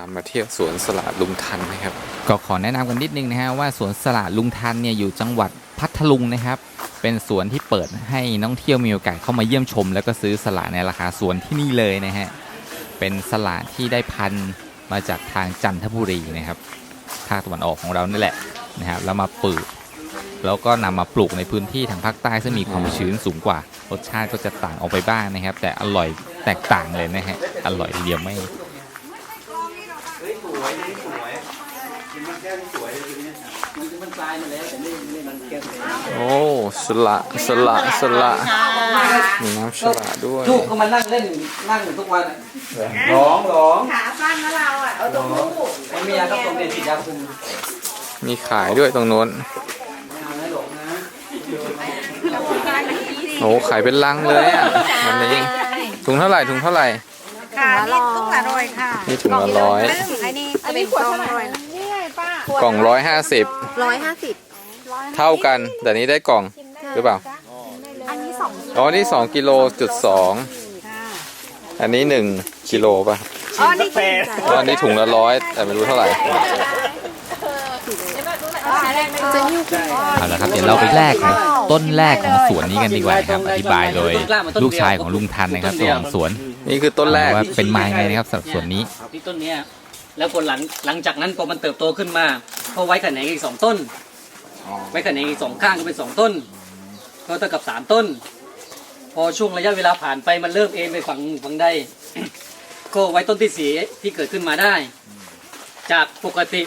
ามาเที่ยวสวนสละลุงทันนะครับ ก็ขอแนะนำกันนิดนึงนะฮะว่าสวนสละลุงทันเนี่ยอยู่จังหวัดพัทลุงนะครับ เป็นสวนที่เปิดให้นักท่องเที่ยวมีโอกาสเข้ามาเยี่ยมชม แล้วก็ซื้อสละในราคาสวนที่นี่เลยนะฮะเป็นสละที่ได้พันธุ์มาจากทางจันทบุรีนะครับภาคตะวันออกของเรานี่แหละนะครับแล้วมาปลูกแล้วก็นำมาปลูกในพื้นที่ทางภาคใต้ซึ่งมีความชื้นสูงกว่ารสชาติก็จะต่างออกไปบ้างนะครับ แต่อร่อยแตกต่างเลยนะฮะอร่อยทีเดียวไม่ มันกลายมาแล้วแต่ไม่ไม่มันแก้วเลยโอ้สละสละสละมีน้ำสละด้วยลูกก็มานั่งเล่นนั่งอยู่ทุกวันอะร้องร้องขาสั้นนะเราอะเอาตรงลูกไอ้เมียครับตรงเรียนฉีดยาคุมมีขายด้วยตรงโน้นไม่เอานะหลงนะโอ้ขายเป็นลังเลยอะวันนี้ถุงเท่าไหร่ถุงเท่าไหร่ค่ะนี่ตุ้งละร้อยค่ะนี่ถุงละร้อยไอ้นี่อันนี้ขวดเท่าไหร่นี่ไงป้า กล่องร้อยห้าสิบร้อยห้าสิบเท่ากัน แต่นี้ได้กล่องหรือเปล่า อันนี้สองอ๋อ นี่สองกิโลจุดสองอันนี้หนึ่งกิโลป่ะอ๋อนี่กินอ๋ออันนี้ถุงละร้อยแต่ไม่รู้เท่าไหร่จะยิ้วขึ้นเอาละครับเดี๋ยวเราไปแรกนะต้นแรกของสวนนี้กันดีกว่านะครับ อธิบายโดยลูกชายของลุงทันนะครับเจ้าของสวนนี่คือต้นแรกว่าเป็นไม้ไงนะครับสำหรับสวนนี้ที่ต้นเนี้ย แล้วคนหลังหลังจากนั้นพอมันเติบโตขึ้นมาเขาไว้ขนงอีกสองต้น ไว้ขนงอีกสองข้างก็เป็นสองต้น ก็เท่ากับสามต้น พอช่วงระยะเวลาผ่านไปมันเริ่มเอ็นไปฝั่งฝั่งใดก็ไว้ต้นที่สีที่เกิดขึ้นมาได้ จากปกติ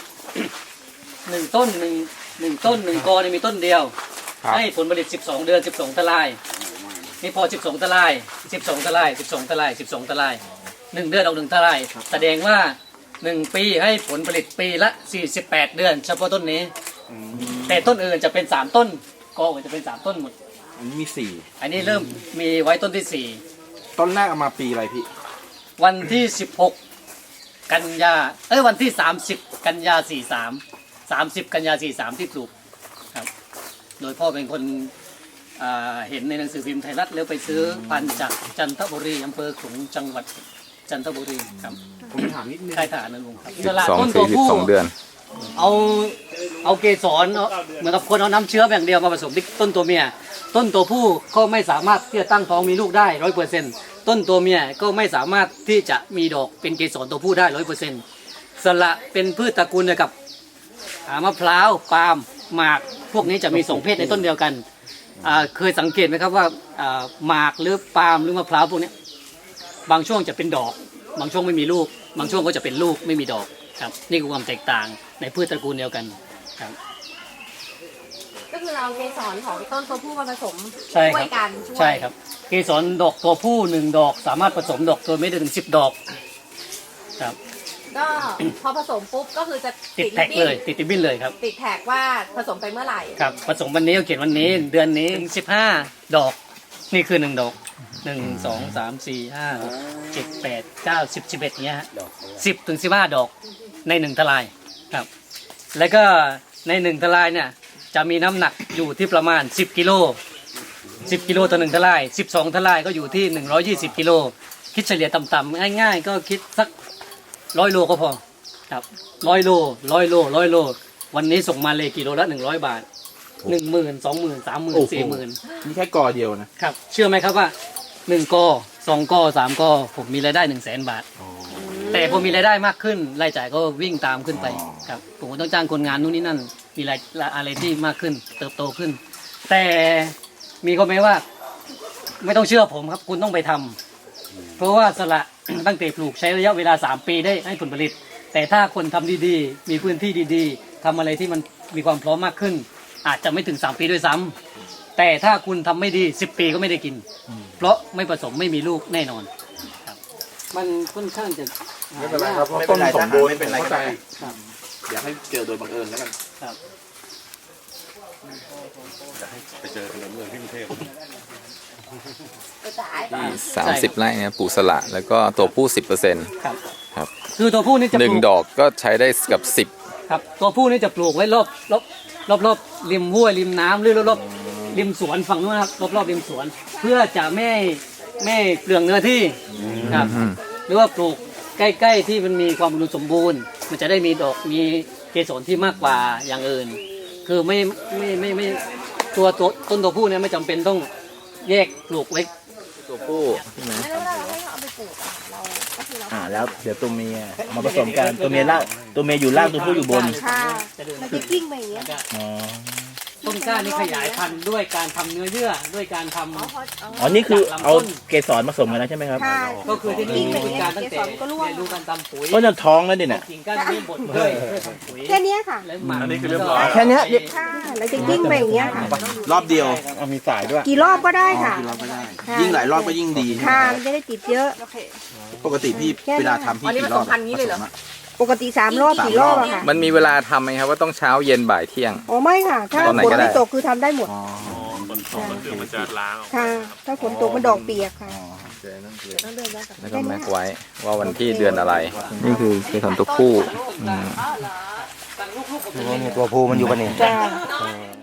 หนึ่งต้นหนึ่งหนึ่งต้นหนึ่งกอเนี่ยมีต้นเดียวครับให้ผลผลิต 12 เดือน 12ทลายนี่พอ 12ทลาย12ทลาย12ทลาย12ทลายหนึ่งเดือนออกหนึ่งทลายแสดงว่า หนึ่งปีให้ผลผลิตปีละ 48 เดือน เฉพาะต้นนี้ แต่ต้นอื่นจะเป็น 3 ต้นกออื่นจะเป็น 3 ต้นหมด อันนี้มีสี่อันนี้เริ่มมีไว้ต้นที่ ต้นแรกเอามาปีอะไรพี่ 4 วันที่ 16 กันยาเอ้ยวันที่ 30 กันยา 43 30 กันยา 43 ที่ปลูกครับ โดยพ่อเป็นคนอ่าเห็นในหนังสือพิมพ์ไทยรัฐแล้วไปซื้อพันธุ์จากจันทบุรีอำเภอขลุงจังหวัด จันทบุรีครับผมถามนิดนึงค่ายทหารนั่นเองครับสิบสองต้นสี่ตัวสิบผู้สองเดือน เอาเอาเกสรเอาเหมือนกับคนเอาน้ำเชื้ออย่างเดียวมาผสมที่ต้นตัวเมีย ต้นตัวผู้ก็ไม่สามารถที่จะตั้งท้องมีลูกได้ร้อยเปอร์เซ็นต์ต้นตัวเมียก็ไม่สามารถที่จะมีดอกเป็นเกสรตัวผู้ได้ร้อยเปอร์เซ็นต์สละเป็นพืชตระกูลเดียวกับอ่ามะพร้าวปาล์มหมากพวกนี้จะมีสองเพศในต้นเดียวกันอ่าเคยสังเกตไหมครับว่าอ่าหมากหรือปาล์มหรือมะพร้าวพวกเนี้ย บางช่วงจะเป็นดอก บางช่วงไม่มีลูก บางช่วงก็จะเป็นลูกไม่มีดอกครับ นี่คือความแตกต่างในพืชตระกูลเดียวกันครับ ก็คือเราเกสรของต้นตัวผู้มาผสมใช่คช่วรัยบกันช่วยใช่ครับ เกสรดอกตัวผู้หนึ่งดอก สามารถผสมดอกตัวไม่ได้ถึงสิบดอก ครับ ก็พอผสมปุ๊บก็คือจะติดแท็กเลย ติดติดบินเลยครับ ติดแท็กว่าผสมไปเมื่อไหร่ ครับ ผสมวันนี้ก็เขียนวันนี้ เดือนนี้ถึงสิบห้าดอก นี่คือหนึ่งดอก หนึ่งสองสามสี่ห้าหกเจ็ดแปดเก้าสิบสิบเอ็ดเนี้ยฮะสิบถึงสิบห้าดอกในหนึ่งทลายครับ แล้วก็ในหนึ่งทลายเนี่ยจะมีน้ำหนักอยู่ที่ประมาณสิบกิโลสิบกิโลต่อหนึ่งทลายสิบสองทลายก็อยู่ที่หนึ่งร้อยยี่สิบกิโลคิดเฉลี่ยต่ำๆง่ายๆ ก็คิดสักร้อยโลก็พอครับร้อยโลร้อยโลร้อยโล วันนี้ส่งมาเลยกิโลละหนึ่งร้อยบาทหนึ่งหมื่นสองหมื่นสามหมื่นโอ้โหสี่หมื่นนี่แค่กอเดียวนะ ครับเชื่อไหมครับว่า หนึ่งกอสองกอสามกอผมมีรายได้หนึ่งแสนบาท แต่พอมีรายได้มากขึ้นรายจ่ายก็วิ่งตามขึ้นไปอ๋อครับผมก็ต้องจ้างคนงานนู่นนี่นั่น มีรายอะไรที่มากขึ้น เติบโตขึ้น แต่มีข้อแม้ว่า ไม่ต้องเชื่อผมครับ คุณต้องไปทำเพราะว่าสละตั้งแต่ปลูกใช้ระยะเวลา 3 ปีได้ให้ผลผลิต แต่ถ้าคนทำดีๆ มีพื้นที่ดีๆทำอะไรที่มันมีความพร้อมมากขึ้น อาจจะไม่ถึง 3 ปีด้วยซ้ำ แต่ถ้าคุณทำไม่ดี10ปีก็ไม่ได้กิน เพราะไม่ผสมไม่มีลูกแน่นอนครับมันค่อนข้างจะหาไม่เป็นไรยากครับเพราะต้นสมบูรณ์ไม่เป็นไรเข้าใจครับ อยากให้เจอโดยบังเอิญแล้วกันครับไปเจอกันบังเอิญที่กรุงเทพกระจายสามสิบไร่เนี่ยปลูกสละ แล้วก็ตัวผู้สิบเปอร์เซ็นต์ครับ ครับคือตัวผู้นี่จะหปนึ่งลูกดอกก็ใช้ได้กับสิบ ครับ ตัวผู้นี่จะปลูกไว้รอบรอบรอบรอบริมห้วยริมน้ำหรือรอบรอบ ริมสวนฝั่งนู้นนะครับรอบรอบริมสวน เพื่อจะไม่ให้ไม่ให้เปลืองเนื้อที่ครับอืมหรือว่าปลูกใกล้ ๆ ที่มันมีความอุดมสมบูรณ์ มันจะได้มีดอกมีเกสรที่มากกว่าอย่างอื่น คือไม่ไม่ไม่ไม่ตัวตัวต้นตัวผู้เนี่ยไม่จำเป็นต้องแยกปลูกไว้ตัวผู้ใช่ไหมแล้วเวลาเราให้เขาเอาไปปลูกอะเราก็คือเราอ่าแล้วเดี๋ยวตัวเมียมาผสมกันตัวเมียล่างตัวเมียอยู่ล่างตัวผู้อยู่บน ค่ะมันจะกิ้งไปอย่างเงี้ย อ๋อ ต้นกล้านี่ขยายพันธุ์ด้วยการทำเนื้อเยื่อด้วยการทำ อ๋อพออ๋ออ๋อนี่คือเอาเกสรผสมกันแล้วใช่ไหมครับค่ะ ก็คือที่นี่มีการตั้งแต่เกสรก็ร่วงเรียนรู้การทำปุ๋ยก็จะท้องแล้วดิเนี่ยกิ่งก้านนี้บดด้วยเพื่อทำปุ๋ยแค่เนี้ยค่ะ แล้วหมักอันนี้คือเรียบร้อย แค่เนี้ย ค่ะเราจะกิ้งไปอย่างเงี้ยค่ะ รอบเดียวเอามีสายด้วยกี่รอบก็ได้ค่ะ กี่รอบก็ได้ ค่ะ ยิ่งหลายรอบก็ยิ่งดี ค่ะมันจะได้ติดเยอะปกติพี่แค่นั้นเวลาทำพี่กี่รอบผสมอะ ปกติสามรอบสี่รอบอะค่ะมันมีเวลาทำไหมครับว่าต้องเช้าเย็นบ่ายเที่ยง อ๋อไม่ค่ะ ถ้าตอนไหนฝนก็ได้ ไม่ตกคือทำได้หมด อ๋อค่ะ ถ้าฝนตกมันดอกเปียกค่ะแล้วก็แม็กไว้ว่าวันที่เดือนอะไร นี่คือเกสรตัวผู้อืมตัวผู้มันอยู่ปะนี่ จ้าอืม